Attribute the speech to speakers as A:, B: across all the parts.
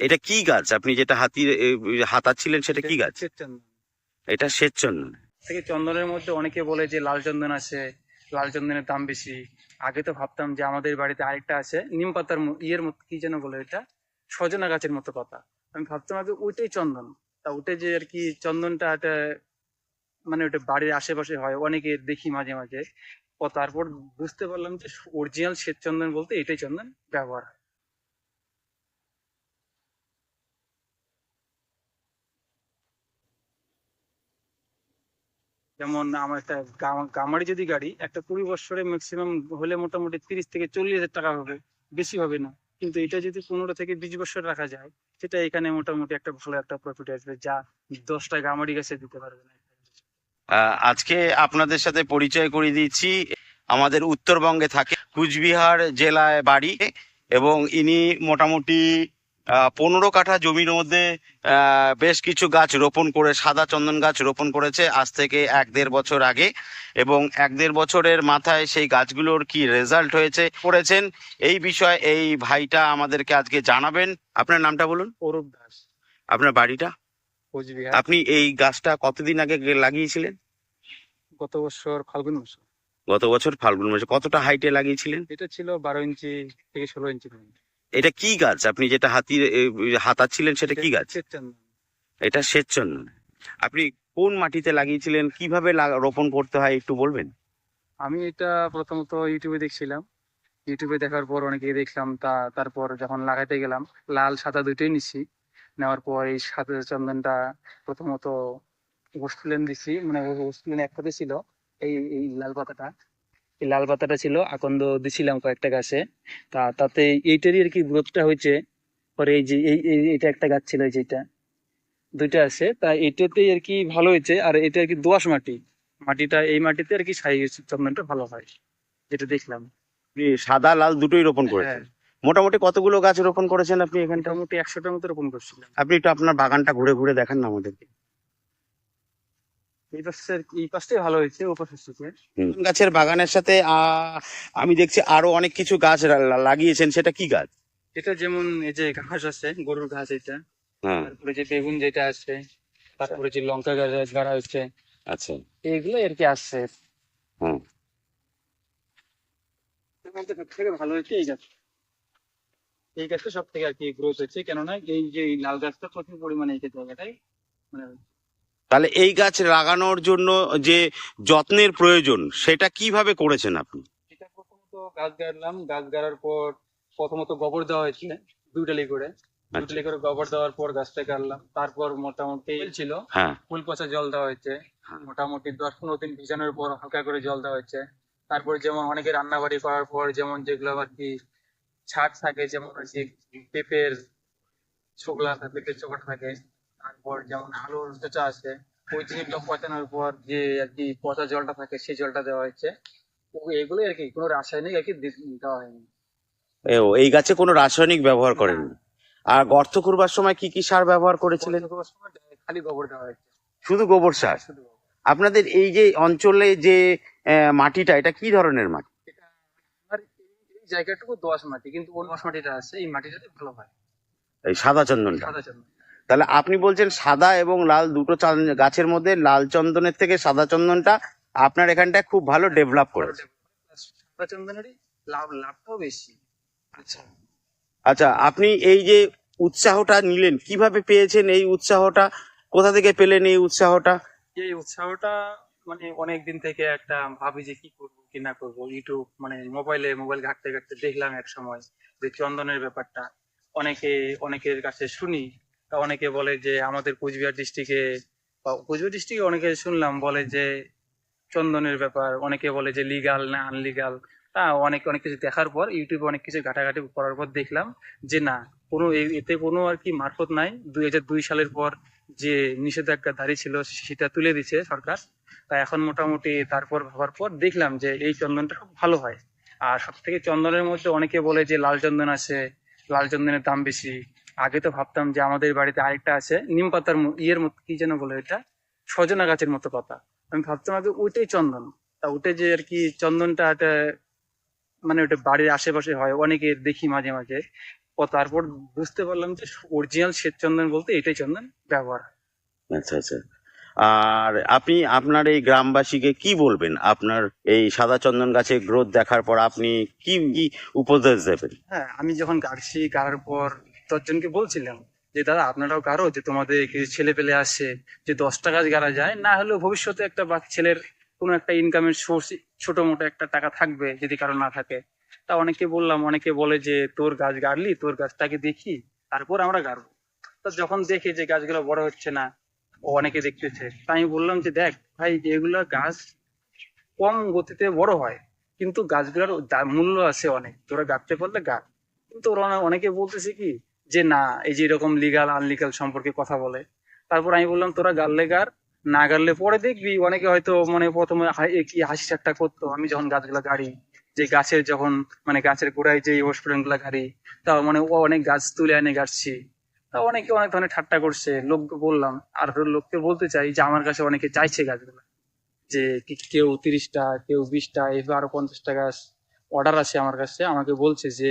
A: এটা কি গাছ? আপনি যেটা হাতি এ, হাতাচ্ছিলেন সেটা কি গাছ? এটা শ্বেত চন্দন
B: থেকে চন্দনের মধ্যে অনেকে বলে যে লাল চন্দন আছে লাল চন্দনের দাম বেশি। আগে তো ভাবতাম যে আমাদের বাড়িতে আরেকটা আছে নিম পাতার ইয়ের মতো কি যেন বলে এটা সজনা গাছের মতো পাতা। আমি ভাবতাম আগে ওইটাই চন্দন। তা ওটা যে আর কি চন্দনটা একটা মানে ওটা বাড়ির আশেপাশে হয় অনেকে দেখি মাঝে মাঝে। তারপর বুঝতে পারলাম যে অরিজিনাল শ্বেত চন্দন বলতে এটাই চন্দন ব্যবহার হয়। যেমন আমার একটা গামারি যদি গাড়ি, একটা কুড়ি বছরে ম্যাক্সিমাম হলে মোটামুটি তিরিশ থেকে চল্লিশ হাজার টাকা হবে। বেশি হবে না। কিন্তু এটা যদি পনেরো থেকে বিশ বছর রাখা যায়, সেটা এখানে মোটামুটি একটা ভালো একটা প্রফিট আসবে যা দশটা গামারি গাছে দিতে পারবে না।
A: আজকে আপনাদের সাথে পরিচয় করিয়ে দিচ্ছি। আমাদের উত্তরবঙ্গে থাকে কুচবিহার জেলায় বাড়ি এবং ইনি মোটামুটি পনেরো কাঠা জমির মধ্যে আহ, বেশ কিছু গাছ রোপণ করে সাদা চন্দন গাছ রোপণ করেছে আজ থেকে এক দেড় বছর আগে। এবং এক দেড় বছরের মাথায় সেই গাছগুলোর কি রেজাল্ট হয়েছে করেছেন এই বিষয়ে এই ভাইটা আমাদেরকে আজকে জানাবেন। আপনার নামটা বলুন?
B: অরূপ দাস।
A: আপনার বাড়িটা? আপনি এই গাছটা কতদিন আগে লাগিয়েছিলেন?
B: গত বছর ফাল্গুন মাস।
A: গত বছর ফাল্গুন মাসে। কতটা হাইটে লাগিয়েছিলেন?
B: এটা ছিল বারো ইঞ্চি থেকে ষোলো ইঞ্চি পর্যন্ত।
A: এটা কি গাছ? আপনি যেটা হাতি হাতাচ্ছিলেন সেটা কি গাছ? এটা শ্বেতচন্দন। আপনি কোন মাটিতে লাগিয়েছিলেন? কীভাবে রোপণ করতে হয় একটু বলবেন?
B: আমি এটা প্রথমত ইউটিউবে দেখছিলাম। ইউটিউবে দেখার পর অনেকে দেখলাম তা তারপর যখন লাগাইতে গেলাম লাল সাদা দুইটাই নিছি। নেওয়ার পর এই সাদা চন্দনটা প্রথমত অস্ট্রেলিয়ান দিছি মানে অস্ট্রেলিয়ান একসাথে ছিল এই এই লাল পাতাটা। এই লাল পাতাটা ছিল আকন্দ দিছিলাম কয়েকটা গাছে। তা তাতে এইটারই আর কি গ্রোথটা হয়েছে। পরে এই যে এই এটা একটা গাছ ছিল যেটা দুইটা আছে। তা এটাতেই আর কি ভালো হয়েছে। আর এটা আর কি দোআঁশ মাটি। মাটিটা এই মাটিতে আর কি সাই চন্দনটা ভালো হয় যেটা দেখলাম।
A: সাদা লাল দুটোই রোপণ
B: হ্যাঁ।
A: করেছেন। মোটামুটি কতগুলো গাছ রোপণ করেছেন আপনি এখানটা
B: মোটামুটি একশোটার মতো রোপণ করছিলাম।
A: আপনি একটু আপনার বাগানটা ঘুরে ঘুরে দেখান না আমাদেরকে।
B: এই পাশে আর কি- এই পাশটাই ভালো হয়েছে ও পাশের থেকে
A: গাছের বাগানের সাথে আহ, আমি দেখছি আরও অনেক কিছু গাছ লাগিয়েছেন সেটা কি গাছ?
B: এটা যেমন এই যে ঘাস আছে গরুর ঘাস এটা।
A: হ্যাঁ।
B: তারপরে যে বেগুন যেটা আছে তারপরে যে লঙ্কা গাছ গাড়া হচ্ছে
A: আচ্ছা।
B: এইগুলো আর কি আসছে।
A: হুম
B: সব থেকে ভালো হয়েছে এই গাছ। এই গাছটা সব থেকে আর কি গ্রোথ হচ্ছে কেননা এই যে লাল গাছটা প্রচুর পরিমাণে এই জায়গাটাই মানে
A: তাহলে এই গাছ লাগানোর জন্য যে যত্নের প্রয়োজন সেটা কীভাবে করেছেন আপনি?
B: এটা প্রথমত গাছ গাড়লাম গাছ গাড়ার পর প্রথমত গোবর দেওয়া হয়েছিল দুই ডালি করে দুই
A: আচ্ছা।
B: করে গোবর দেওয়ার পর গাছটা গাড়লাম। তারপর মোটামুটি ছিল।
A: হ্যাঁ।
B: ফুল পচা জল দেওয়া হয়েছে।
A: হ্যাঁ।
B: মোটামুটি দশ পনেরো দিন ভিজানোর পর হালকা করে জল দেওয়া হয়েছে। তারপর যেমন অনেকে রান্না বাড়ি করার পর যেমন যেগুলো আর কি ছাট থাকে যেমন পেঁপের ছোকলা থাকে পেঁপের চোখা থাকে তারপর যেমন আলুর চোচা আছে ওই জিনিসটা পচানোর পর যে আর কি পচা জলটা থাকে সেই জলটা দেওয়া হয়েছে। এগুলো আর কি কোনো রাসায়নিক আর কি দেওয়া হয়নি।
A: এই গাছে কোনো রাসায়নিক ব্যবহার করেননি? আর গর্ত করবার সময় কি কি সার ব্যবহার করেছিলেন?
B: খালি গোবর দেওয়া হয়েছে।
A: শুধু গোবর সার?
B: শুধু
A: আপনাদের এই যে অঞ্চলে যে মাটিটা এটা কি ধরনের মাটি?
B: জায়গাটুকু দোআঁশ মাটি কিন্তু ওই দোআঁশ মাটিটা আছে এই মাটিটাতে ভালো হয়।
A: এই সাদা চন্দনটা?
B: সাদা চন্দন।
A: তাহলে আপনি বলছেন সাদা এবং লাল দুটো গাছের মধ্যে লাল চন্দনের থেকে সাদা চন্দনটা আপনার এখানটায় খুব ভালো ডেভেলপ করেছে।
B: সাদা চন্দনেরই লাভ লাভটাও বেশি। আচ্ছা।
A: আচ্ছা আপনি এই যে উৎসাহটা নিলেন কীভাবে পেয়েছেন এই উৎসাহটা? কোথা থেকে পেলেন এই উৎসাহটা?
B: এই উৎসাহটা মানে অনেক দিন থেকে একটা ভাবি যে কি করব কি না করব ইউটিউব মানে মোবাইলে মোবাইল ঘাটতে ঘাটতে দেখলাম এক সময় যে চন্দনের ব্যাপারটা। অনেকে অনেকের কাছে শুনি তা অনেকে বলে যে আমাদের কোচবিহার ডিস্ট্রিক্টে কোচবিহার ডিস্ট্রিক্টে অনেকে শুনলাম বলে যে চন্দনের ব্যাপার, অনেকে বলে যে লিগাল না আনলিগাল তা অনেক অনেক কিছু দেখার পর ইউটিউবে অনেক কিছু ঘাটাঘাটি করার পর দেখলাম যে না, কোনো এতে কোনো আর কি মারফত নাই। দুই হাজার দুই সালের পর যে নিষেধাজ্ঞা দাঁড়িয়ে ছিল সেটা তুলে দিছে সরকার। তা এখন মোটামুটি তারপর ভাবার পর দেখলাম যে এই চন্দনটা খুব ভালো হয়। আর সব থেকে চন্দনের মধ্যে অনেকে বলে যে লাল চন্দন আছে, লাল চন্দনের দাম বেশি। আগে তো ভাবতাম যে আমাদের বাড়িতে আরেকটা আছে নিম পাতার ইয়ের মতো কি যেন বলে এটা সজনা গাছের মতো পাতা। আমি ভাবতাম আগে ওইটাই চন্দন। তা ওটা যে আর কি চন্দনটা একটা মানে ওটা বাড়ির আশেপাশে হয় অনেকে দেখি মাঝে মাঝে। ও তারপর বুঝতে পারলাম যে অরিজিনাল শ্বেত চন্দন বলতে এটাই চন্দন ব্যবহার।
A: আচ্ছা আচ্ছা। আর আপনি আপনার এই গ্রামবাসীকে কি বলবেন? আপনার এই সাদা চন্দন গাছের গ্রোথ দেখার পর আপনি কি কি উপদেশ দেবেন?
B: হ্যাঁ আমি যখন গাড়ছি গাড়ার পর দশজনকে বলছিলাম যে, দাদা, আপনারাও গাড়ো যে, তোমাদের কিছু ছেলে পেলে আসে, যে দশটা গাছ গাড়া যায়? না হলেও ভবিষ্যতে একটা বা ছেলের কোনো একটা ইনকামের সোর্স ছোট মোটো একটা টাকা থাকবে যদি কারও না থাকে। তা অনেকে বললাম, অনেকে বলে যে, তোর গাছ গাড়লি, তোর গাছটাকে দেখি, তারপর আমরা গাড়বো। তো যখন দেখি যে গাছগুলো বড় হচ্ছে না, ও অনেকে দেখতেছে। তাই আমি বললাম যে, দেখ ভাই, এগুলো গাছ কম গতিতে বড় হয়, কিন্তু গাছগুলোর মূল্য আছে অনেক। তোরা গাছতে পারলে গাছ কিন্তু ওরা অনেকে বলতেছে কি যে না, এই যে এরকম লিগাল আনলিগাল সম্পর্কে কথা বলে। তারপর আমি বললাম, তোরা গাললে গার, না গাললে পরে দেখবি। অনেকে হয়তো মানে প্রথমে কি হাসি ঠাট্টা করতো। আমি যখন গাছগুলো গাড়ি, যে গাছের যখন মানে গাছের গোড়ায় যে হসপিটালগুলা গাড়ি তা মানে ও অনেক গাছ তুলে এনে গাছছি। তা অনেকে অনেক ধরনের ঠাট্টা করছে। লোককে বললাম, আর লোককে বলতে চাই যে, আমার কাছে অনেকে চাইছে গাছগুলো। যে কেউ তিরিশটা, কেউ বিশটা, এভাবে আরও পঞ্চাশটা গাছ অর্ডার আছে আমার কাছে। আমাকে বলছে যে,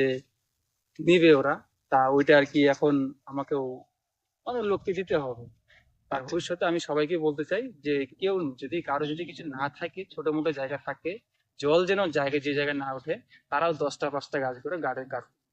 B: নিবে ওরা। তা ওইটা আর কি এখন আমাকেও অনেক লোককে দিতে হবে। আর ভবিষ্যতে আমি সবাইকে বলতে চাই যে কেউ যদি কারও যদি কিছু না থাকে ছোট মোটো জায়গা থাকে, জল যেন জায়গায় যে জায়গায় না ওঠে, তারাও দশটা পাঁচটা গাছ করে গাড়ে গাড়